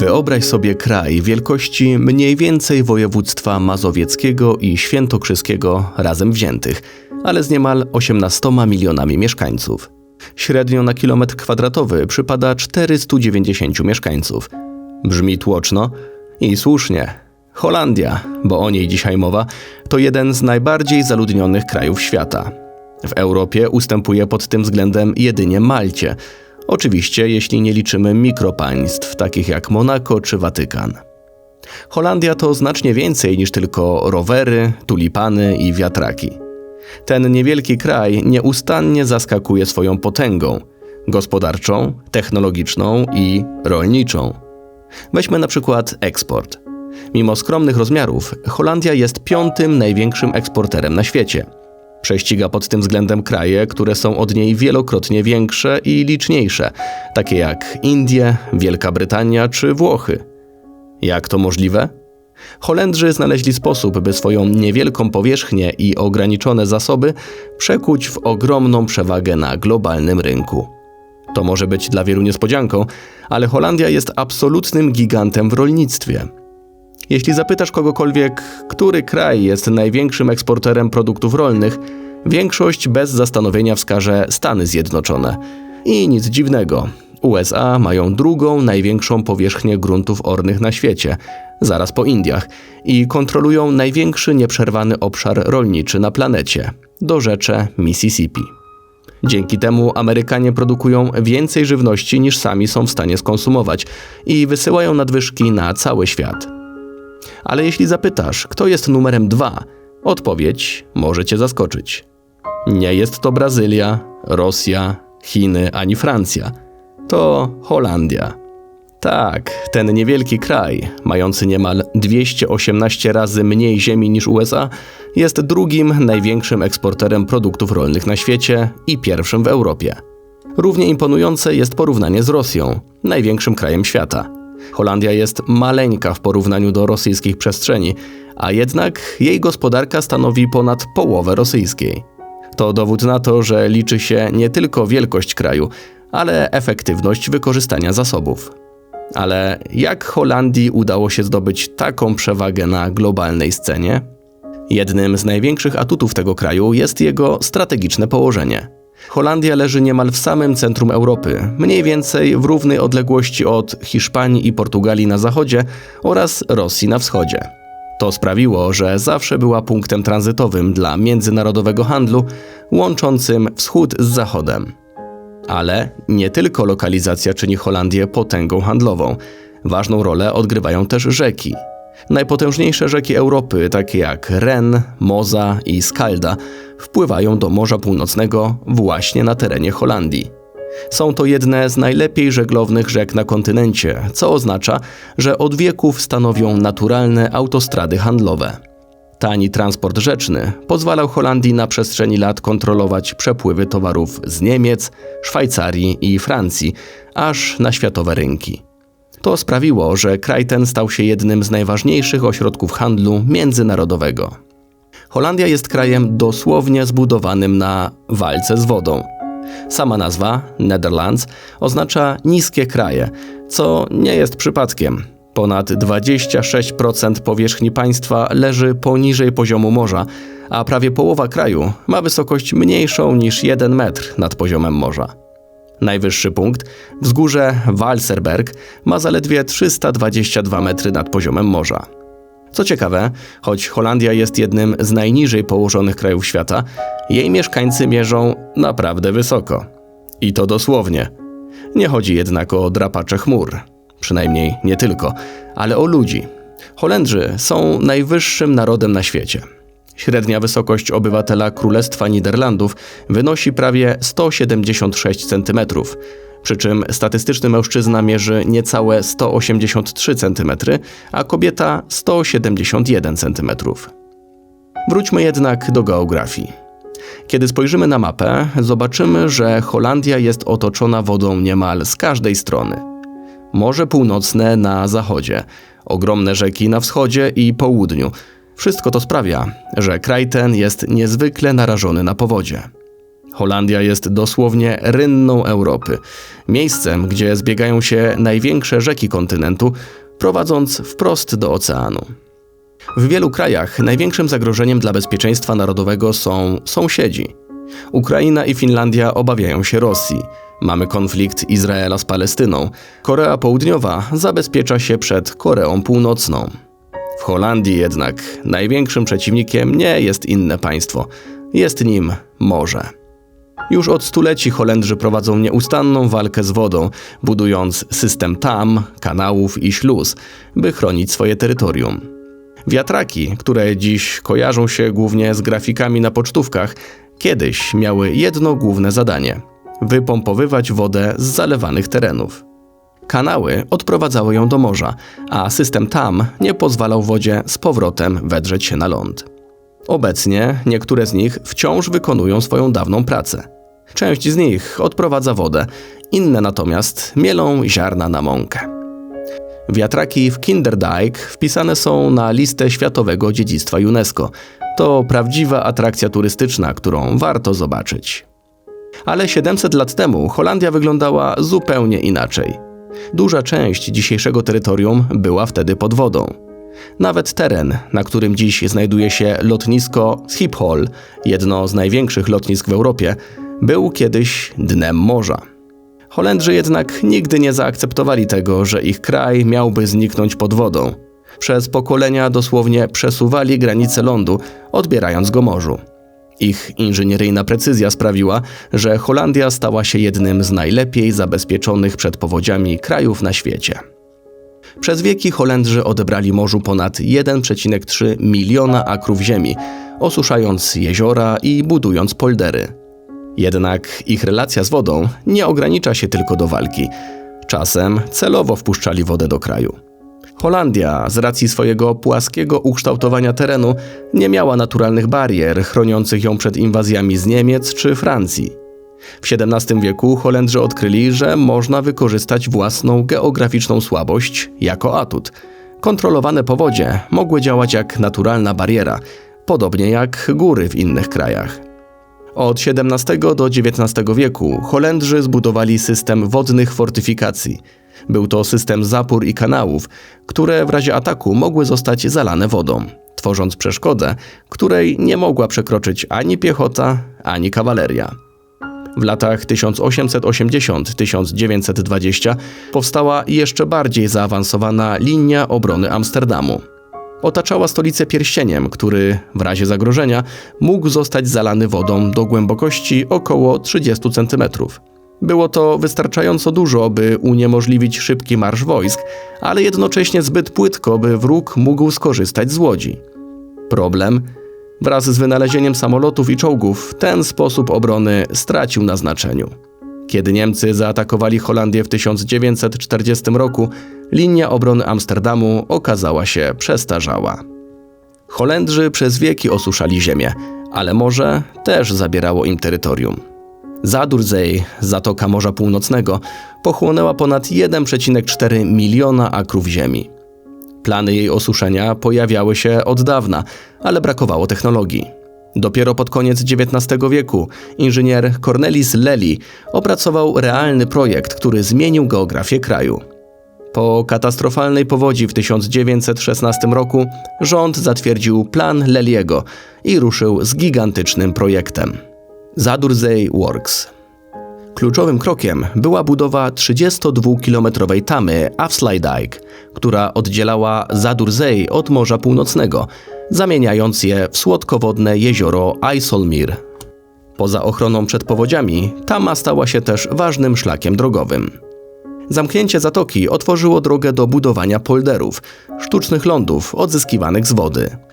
Wyobraź sobie kraj wielkości mniej więcej województwa mazowieckiego i świętokrzyskiego razem wziętych, ale z niemal 18 milionami mieszkańców. Średnio na kilometr kwadratowy przypada 490 mieszkańców. Brzmi tłoczno i słusznie. Holandia, bo o niej dzisiaj mowa, to jeden z najbardziej zaludnionych krajów świata. W Europie ustępuje pod tym względem jedynie Malcie. Oczywiście, jeśli nie liczymy mikropaństw, takich jak Monako czy Watykan. Holandia to znacznie więcej niż tylko rowery, tulipany i wiatraki. Ten niewielki kraj nieustannie zaskakuje swoją potęgą gospodarczą, technologiczną i rolniczą. Weźmy na przykład eksport. Mimo skromnych rozmiarów, Holandia jest piątym największym eksporterem na świecie. Prześciga pod tym względem kraje, które są od niej wielokrotnie większe i liczniejsze, takie jak Indie, Wielka Brytania czy Włochy. Jak to możliwe? Holendrzy znaleźli sposób, by swoją niewielką powierzchnię i ograniczone zasoby przekuć w ogromną przewagę na globalnym rynku. To może być dla wielu niespodzianką, ale Holandia jest absolutnym gigantem w rolnictwie. Jeśli zapytasz kogokolwiek, który kraj jest największym eksporterem produktów rolnych, większość bez zastanowienia wskaże Stany Zjednoczone. I nic dziwnego. USA mają drugą największą powierzchnię gruntów ornych na świecie, zaraz po Indiach, i kontrolują największy nieprzerwany obszar rolniczy na planecie do rzecze Mississippi. Dzięki temu Amerykanie produkują więcej żywności niż sami są w stanie skonsumować i wysyłają nadwyżki na cały świat. Ale jeśli zapytasz, kto jest numerem dwa, odpowiedź może cię zaskoczyć. Nie jest to Brazylia, Rosja, Chiny ani Francja. To Holandia. Tak, ten niewielki kraj, mający niemal 218 razy mniej ziemi niż USA, jest drugim największym eksporterem produktów rolnych na świecie i pierwszym w Europie. Równie imponujące jest porównanie z Rosją, największym krajem świata. Holandia jest maleńka w porównaniu do rosyjskich przestrzeni, a jednak jej gospodarka stanowi ponad połowę rosyjskiej. To dowód na to, że liczy się nie tylko wielkość kraju, ale efektywność wykorzystania zasobów. Ale jak Holandii udało się zdobyć taką przewagę na globalnej scenie? Jednym z największych atutów tego kraju jest jego strategiczne położenie. Holandia leży niemal w samym centrum Europy, mniej więcej w równej odległości od Hiszpanii i Portugalii na zachodzie oraz Rosji na wschodzie. To sprawiło, że zawsze była punktem tranzytowym dla międzynarodowego handlu, łączącym wschód z zachodem. Ale nie tylko lokalizacja czyni Holandię potęgą handlową. Ważną rolę odgrywają też rzeki. Najpotężniejsze rzeki Europy, takie jak Ren, Moza i Skalda, wpływają do Morza Północnego właśnie na terenie Holandii. Są to jedne z najlepiej żeglownych rzek na kontynencie, co oznacza, że od wieków stanowią naturalne autostrady handlowe. Tani transport rzeczny pozwalał Holandii na przestrzeni lat kontrolować przepływy towarów z Niemiec, Szwajcarii i Francji, aż na światowe rynki. To sprawiło, że kraj ten stał się jednym z najważniejszych ośrodków handlu międzynarodowego. Holandia jest krajem dosłownie zbudowanym na walce z wodą. Sama nazwa, Netherlands, oznacza niskie kraje, co nie jest przypadkiem. Ponad 26% powierzchni państwa leży poniżej poziomu morza, a prawie połowa kraju ma wysokość mniejszą niż 1 metr nad poziomem morza. Najwyższy punkt, wzgórze Walserberg, ma zaledwie 322 metry nad poziomem morza. Co ciekawe, choć Holandia jest jednym z najniżej położonych krajów świata, jej mieszkańcy mierzą naprawdę wysoko. I to dosłownie. Nie chodzi jednak o drapacze chmur, przynajmniej nie tylko, ale o ludzi. Holendrzy są najwyższym narodem na świecie. Średnia wysokość obywatela Królestwa Niderlandów wynosi prawie 176 cm, przy czym statystyczny mężczyzna mierzy niecałe 183 cm, a kobieta 171 cm. Wróćmy jednak do geografii. Kiedy spojrzymy na mapę, zobaczymy, że Holandia jest otoczona wodą niemal z każdej strony. Morze Północne na zachodzie, ogromne rzeki na wschodzie i południu. Wszystko to sprawia, że kraj ten jest niezwykle narażony na powodzie. Holandia jest dosłownie rynną Europy, miejscem, gdzie zbiegają się największe rzeki kontynentu, prowadząc wprost do oceanu. W wielu krajach największym zagrożeniem dla bezpieczeństwa narodowego są sąsiedzi. Ukraina i Finlandia obawiają się Rosji. Mamy konflikt Izraela z Palestyną. Korea Południowa zabezpiecza się przed Koreą Północną. W Holandii jednak największym przeciwnikiem nie jest inne państwo, jest nim morze. Już od stuleci Holendrzy prowadzą nieustanną walkę z wodą, budując system tam, kanałów i śluz, by chronić swoje terytorium. Wiatraki, które dziś kojarzą się głównie z grafikami na pocztówkach, kiedyś miały jedno główne zadanie wypompowywać wodę z zalewanych terenów. Kanały odprowadzały ją do morza, a system tam nie pozwalał wodzie z powrotem wedrzeć się na ląd. Obecnie niektóre z nich wciąż wykonują swoją dawną pracę. Część z nich odprowadza wodę, inne natomiast mielą ziarna na mąkę. Wiatraki w Kinderdijk wpisane są na listę Światowego Dziedzictwa UNESCO. To prawdziwa atrakcja turystyczna, którą warto zobaczyć. Ale 700 lat temu Holandia wyglądała zupełnie inaczej. Duża część dzisiejszego terytorium była wtedy pod wodą. Nawet teren, na którym dziś znajduje się lotnisko Schiphol, jedno z największych lotnisk w Europie, był kiedyś dnem morza. Holendrzy jednak nigdy nie zaakceptowali tego, że ich kraj miałby zniknąć pod wodą. Przez pokolenia dosłownie przesuwali granice lądu, odbierając go morzu. Ich inżynieryjna precyzja sprawiła, że Holandia stała się jednym z najlepiej zabezpieczonych przed powodziami krajów na świecie. Przez wieki Holendrzy odebrali morzu ponad 1,3 miliona akrów ziemi, osuszając jeziora i budując poldery. Jednak ich relacja z wodą nie ogranicza się tylko do walki. Czasem celowo wpuszczali wodę do kraju. Holandia, z racji swojego płaskiego ukształtowania terenu, nie miała naturalnych barier chroniących ją przed inwazjami z Niemiec czy Francji. W XVII wieku Holendrzy odkryli, że można wykorzystać własną geograficzną słabość jako atut. Kontrolowane powodzie mogły działać jak naturalna bariera, podobnie jak góry w innych krajach. Od XVII do XIX wieku Holendrzy zbudowali system wodnych fortyfikacji. Był to system zapór i kanałów, które w razie ataku mogły zostać zalane wodą, tworząc przeszkodę, której nie mogła przekroczyć ani piechota, ani kawaleria. W latach 1880-1920 powstała jeszcze bardziej zaawansowana linia obrony Amsterdamu. Otaczała stolicę pierścieniem, który w razie zagrożenia mógł zostać zalany wodą do głębokości około 30 cm. Było to wystarczająco dużo, by uniemożliwić szybki marsz wojsk, ale jednocześnie zbyt płytko, by wróg mógł skorzystać z łodzi. Problem? Wraz z wynalezieniem samolotów i czołgów ten sposób obrony stracił na znaczeniu. Kiedy Niemcy zaatakowali Holandię w 1940 roku, linia obrony Amsterdamu okazała się przestarzała. Holendrzy przez wieki osuszali ziemię, ale morze też zabierało im terytorium. Zadurzej, Zatoka Morza Północnego, pochłonęła ponad 1,4 miliona akrów ziemi. Plany jej osuszenia pojawiały się od dawna, ale brakowało technologii. Dopiero pod koniec XIX wieku inżynier Cornelis Lely opracował realny projekt, który zmienił geografię kraju. Po katastrofalnej powodzi w 1916 roku rząd zatwierdził plan Leliego i ruszył z gigantycznym projektem. Zadurzej Works. Kluczowym krokiem była budowa 32-kilometrowej tamy Afsluitdijk, która oddzielała Zadurzej od Morza Północnego, zamieniając je w słodkowodne jezioro IJsselmeer. Poza ochroną przed powodziami, tama stała się też ważnym szlakiem drogowym. Zamknięcie zatoki otworzyło drogę do budowania polderów, sztucznych lądów odzyskiwanych z wody.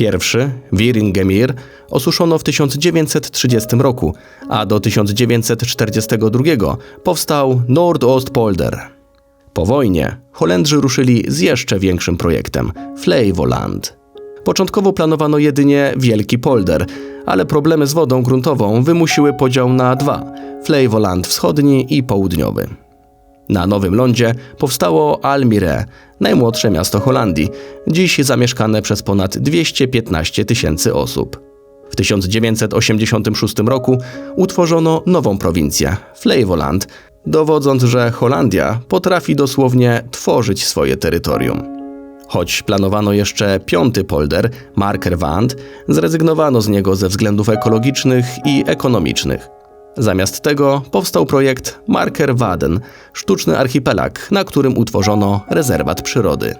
Pierwszy, Wiringemir, osuszono w 1930 roku, a do 1942 powstał Nordostpolder. Po wojnie Holendrzy ruszyli z jeszcze większym projektem Flevoland. Początkowo planowano jedynie Wielki Polder, ale problemy z wodą gruntową wymusiły podział na dwa Flevoland Wschodni i Południowy. Na Nowym Lądzie powstało Almire, najmłodsze miasto Holandii, dziś zamieszkane przez ponad 215 tysięcy osób. W 1986 roku utworzono nową prowincję Flevoland, dowodząc, że Holandia potrafi dosłownie tworzyć swoje terytorium. Choć planowano jeszcze piąty polder, Marker Wand, zrezygnowano z niego ze względów ekologicznych i ekonomicznych. Zamiast tego powstał projekt Marker Waden, sztuczny archipelag, na którym utworzono rezerwat przyrody.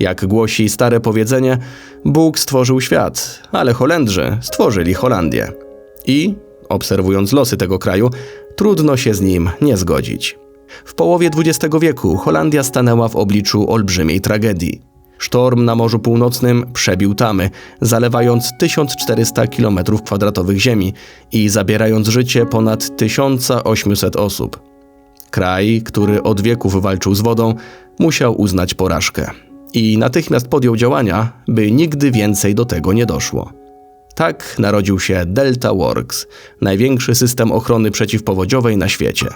Jak głosi stare powiedzenie, Bóg stworzył świat, ale Holendrzy stworzyli Holandię. I, obserwując losy tego kraju, trudno się z nim nie zgodzić. W połowie XX wieku Holandia stanęła w obliczu olbrzymiej tragedii. Sztorm na Morzu Północnym przebił tamy, zalewając 1400 km2 ziemi i zabierając życie ponad 1800 osób. Kraj, który od wieków walczył z wodą, musiał uznać porażkę i natychmiast podjął działania, by nigdy więcej do tego nie doszło. Tak narodził się Delta Works, największy system ochrony przeciwpowodziowej na świecie.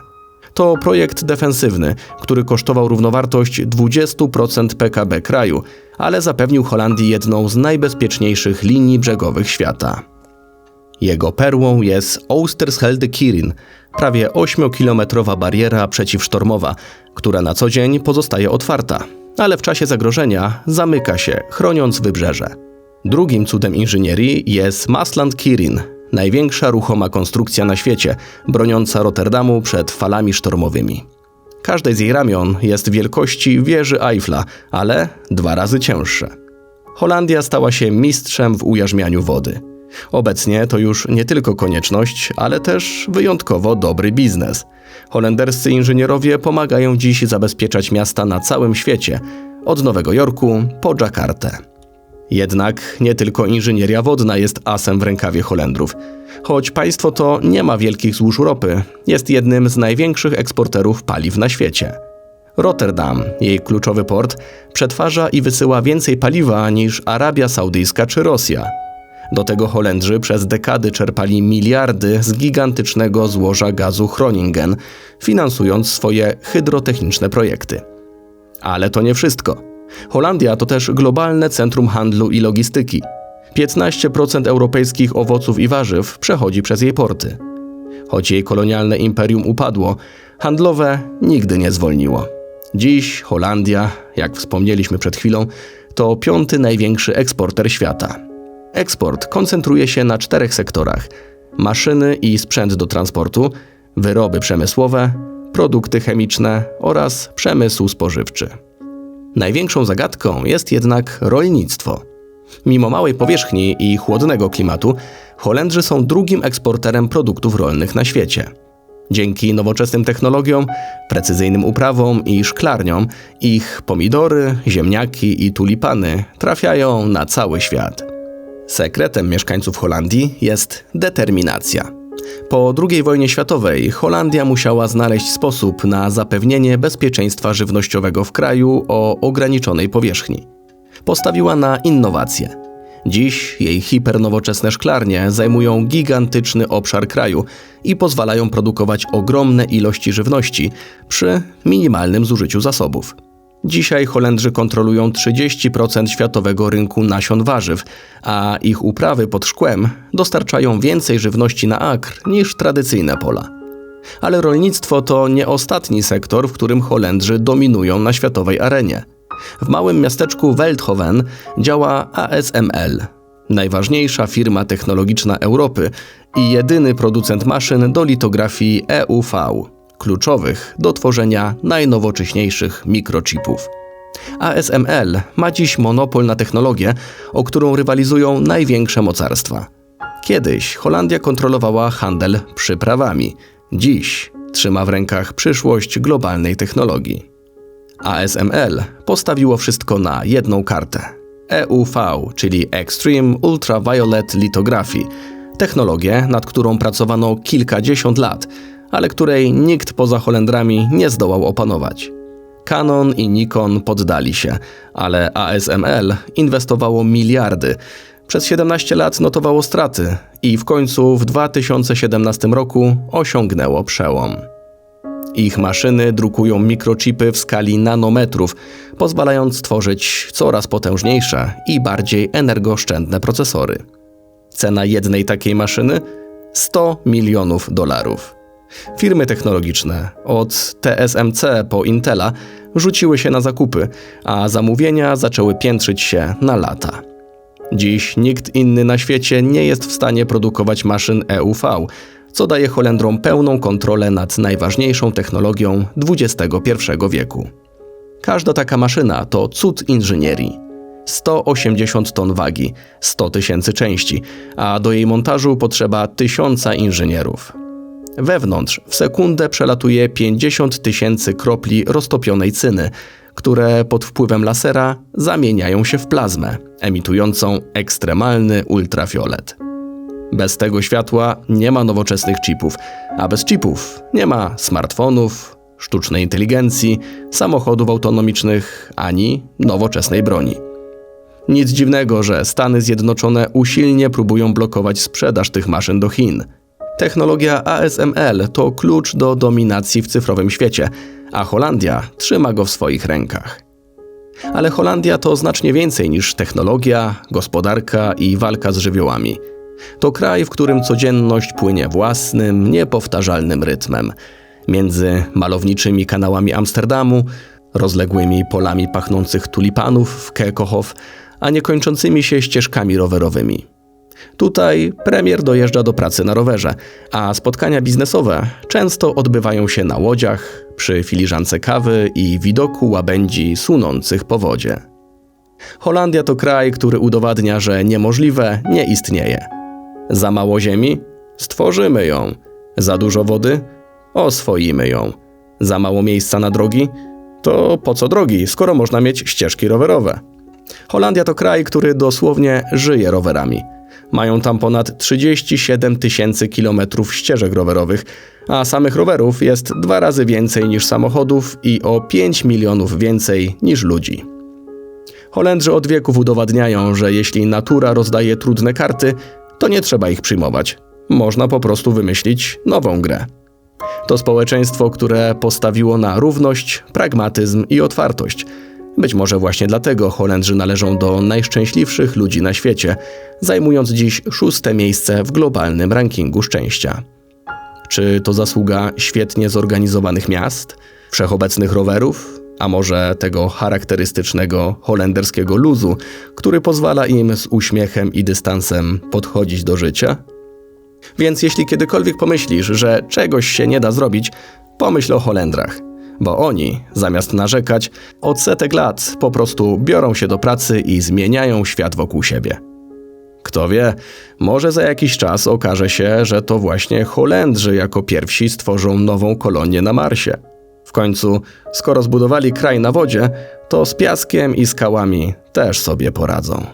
To projekt defensywny, który kosztował równowartość 20% PKB kraju, ale zapewnił Holandii jedną z najbezpieczniejszych linii brzegowych świata. Jego perłą jest Oosterschelde Kirin, prawie 8-kilometrowa bariera przeciwsztormowa, która na co dzień pozostaje otwarta, ale w czasie zagrożenia zamyka się, chroniąc wybrzeże. Drugim cudem inżynierii jest Masland Kirin, największa ruchoma konstrukcja na świecie, broniąca Rotterdamu przed falami sztormowymi. Każdej z jej ramion jest wielkości wieży Eiffla, ale dwa razy cięższe. Holandia stała się mistrzem w ujarzmianiu wody. Obecnie to już nie tylko konieczność, ale też wyjątkowo dobry biznes. Holenderscy inżynierowie pomagają dziś zabezpieczać miasta na całym świecie, od Nowego Jorku po Dżakartę. Jednak nie tylko inżynieria wodna jest asem w rękawie Holendrów. Choć państwo to nie ma wielkich złóż ropy, jest jednym z największych eksporterów paliw na świecie. Rotterdam, jej kluczowy port, przetwarza i wysyła więcej paliwa niż Arabia Saudyjska czy Rosja. Do tego Holendrzy przez dekady czerpali miliardy z gigantycznego złoża gazu Groningen, finansując swoje hydrotechniczne projekty. Ale to nie wszystko. Holandia to też globalne centrum handlu i logistyki. 15% europejskich owoców i warzyw przechodzi przez jej porty. Choć jej kolonialne imperium upadło, handlowe nigdy nie zwolniło. Dziś Holandia, jak wspomnieliśmy przed chwilą, to piąty największy eksporter świata. Eksport koncentruje się na czterech sektorach: maszyny i sprzęt do transportu, wyroby przemysłowe, produkty chemiczne oraz przemysł spożywczy. Największą zagadką jest jednak rolnictwo. Mimo małej powierzchni i chłodnego klimatu, Holendrzy są drugim eksporterem produktów rolnych na świecie. Dzięki nowoczesnym technologiom, precyzyjnym uprawom i szklarniom, ich pomidory, ziemniaki i tulipany trafiają na cały świat. Sekretem mieszkańców Holandii jest determinacja. Po II wojnie światowej Holandia musiała znaleźć sposób na zapewnienie bezpieczeństwa żywnościowego w kraju o ograniczonej powierzchni. Postawiła na innowacje. Dziś jej hipernowoczesne szklarnie zajmują gigantyczny obszar kraju i pozwalają produkować ogromne ilości żywności przy minimalnym zużyciu zasobów. Dzisiaj Holendrzy kontrolują 30% światowego rynku nasion warzyw, a ich uprawy pod szkłem dostarczają więcej żywności na akr niż tradycyjne pola. Ale rolnictwo to nie ostatni sektor, w którym Holendrzy dominują na światowej arenie. W małym miasteczku Veldhoven działa ASML, najważniejsza firma technologiczna Europy i jedyny producent maszyn do litografii EUV kluczowych do tworzenia najnowocześniejszych mikrochipów. ASML ma dziś monopol na technologię, o którą rywalizują największe mocarstwa. Kiedyś Holandia kontrolowała handel przyprawami, dziś trzyma w rękach przyszłość globalnej technologii. ASML postawiło wszystko na jedną kartę. EUV, czyli Extreme Ultraviolet Lithography, technologię, nad którą pracowano kilkadziesiąt lat – ale której nikt poza Holendrami nie zdołał opanować. Canon i Nikon poddali się, ale ASML inwestowało miliardy. Przez 17 lat notowało straty i w końcu w 2017 roku osiągnęło przełom. Ich maszyny drukują mikrochipy w skali nanometrów, pozwalając stworzyć coraz potężniejsze i bardziej energooszczędne procesory. Cena jednej takiej maszyny 100 milionów dolarów. Firmy technologiczne, od TSMC po Intela, rzuciły się na zakupy, a zamówienia zaczęły piętrzyć się na lata. Dziś nikt inny na świecie nie jest w stanie produkować maszyn EUV, co daje Holendrom pełną kontrolę nad najważniejszą technologią XXI wieku. Każda taka maszyna to cud inżynierii. 180 ton wagi, 100 tysięcy części, a do jej montażu potrzeba tysiąca inżynierów. Wewnątrz w sekundę przelatuje 50 tysięcy kropli roztopionej cyny, które pod wpływem lasera zamieniają się w plazmę, emitującą ekstremalny ultrafiolet. Bez tego światła nie ma nowoczesnych chipów, a bez chipów nie ma smartfonów, sztucznej inteligencji, samochodów autonomicznych ani nowoczesnej broni. Nic dziwnego, że Stany Zjednoczone usilnie próbują blokować sprzedaż tych maszyn do Chin. Technologia ASML to klucz do dominacji w cyfrowym świecie, a Holandia trzyma go w swoich rękach. Ale Holandia to znacznie więcej niż technologia, gospodarka i walka z żywiołami. To kraj, w którym codzienność płynie własnym, niepowtarzalnym rytmem. Między malowniczymi kanałami Amsterdamu, rozległymi polami pachnących tulipanów w Kekohof, a niekończącymi się ścieżkami rowerowymi. Tutaj premier dojeżdża do pracy na rowerze, a spotkania biznesowe często odbywają się na łodziach, przy filiżance kawy i widoku łabędzi sunących po wodzie. Holandia to kraj, który udowadnia, że niemożliwe nie istnieje. Za mało ziemi? Stworzymy ją. Za dużo wody? Oswoimy ją. Za mało miejsca na drogi? To po co drogi, skoro można mieć ścieżki rowerowe? Holandia to kraj, który dosłownie żyje rowerami. Mają tam ponad 37 tysięcy kilometrów ścieżek rowerowych, a samych rowerów jest dwa razy więcej niż samochodów i o 5 milionów więcej niż ludzi. Holendrzy od wieków udowadniają, że jeśli natura rozdaje trudne karty, to nie trzeba ich przyjmować. Można po prostu wymyślić nową grę. To społeczeństwo, które postawiło na równość, pragmatyzm i otwartość – być może właśnie dlatego Holendrzy należą do najszczęśliwszych ludzi na świecie, zajmując dziś szóste miejsce w globalnym rankingu szczęścia. Czy to zasługa świetnie zorganizowanych miast, wszechobecnych rowerów, a może tego charakterystycznego holenderskiego luzu, który pozwala im z uśmiechem i dystansem podchodzić do życia? Więc jeśli kiedykolwiek pomyślisz, że czegoś się nie da zrobić, pomyśl o Holendrach bo oni, zamiast narzekać, od setek lat po prostu biorą się do pracy i zmieniają świat wokół siebie. Kto wie, może za jakiś czas okaże się, że to właśnie Holendrzy jako pierwsi stworzą nową kolonię na Marsie. W końcu, skoro zbudowali kraj na wodzie, to z piaskiem i skałami też sobie poradzą.